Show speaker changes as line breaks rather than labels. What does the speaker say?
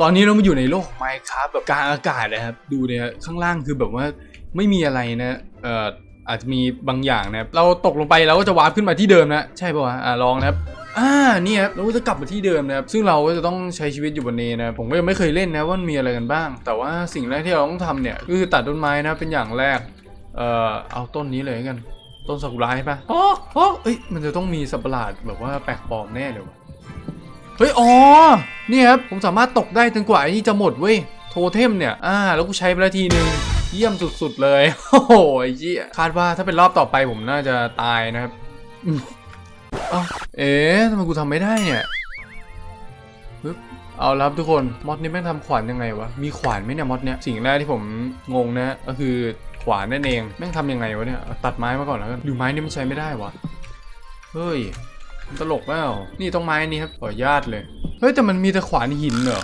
ตอนนี้เรามาอยู่ในโลกไมค์ครับแบบกลางอากาศนะครับ ดูเนี่ยข้างล่างคือแบบว่าไม่มีอะไรนะเอ่ออาจจะมีบางอย่างนะครับเราตกลงไปเราก็จะวาร์ปขึ้นมาที่เดิมนะใช่ป่าวะอ่าลองนะครับอ่าเนี่ยครับเราก็จะกลับมาที่เดิมนะครับซึ่งเราก็จะต้องใช้ชีวิตอยู่บนนี้นะผมก็ยังไม่เคยเล่นนะว่ามันมีอะไรกันบ้าง แต่ว่าสิ่งแรกที่เราต้องทำเนี่ยก็คือตัดต้นไม้นะเป็นอย่างแรกเอ่อเอาต้นนี้เลยแล้วกัน ต้นซากุระใช่ปะอ๋ออ๋อเอ้ยมันจะต้องมีสัตว์ประหลาดแบบว่าแปลกปลอมแน่เลยวะ เฮ้ย อ๋อเนี่ยครับ ผมสามารถตกได้จนกว่าไอ้นี่จะหมดเว้ย โทเทมเนี่ย อ่า แล้วกูใช้ไปแล้วทีนึง เยี่ยมสุดๆเลย โอ้โหเหี้ยคาดว่าถ้าเป็นรอบต่อไปผมน่าจะตายนะครับอเอ้าเอ๊ะทำไมกูทำไม่ได้เนี่ยเอาละครับทุกคนมอดนี้แม่งทำขวานยังไงวะ มีขวานไหมเนี่ยมอดเนี่ยสิ่งแรกที่ผมงงนะก็คือขวานนั่นเองแม่งทำยังไงวะเนี่ยตัดไม้มาก่อนแล้วกันหรือไม้นี่มันใช้ไม่ได้วะเฮ้ย ตลกเปล่านี่ต้องไม้นี้ครับขออนุญาตเลย เฮ้ยแต่มันมีแต่ขวานหินเหรอ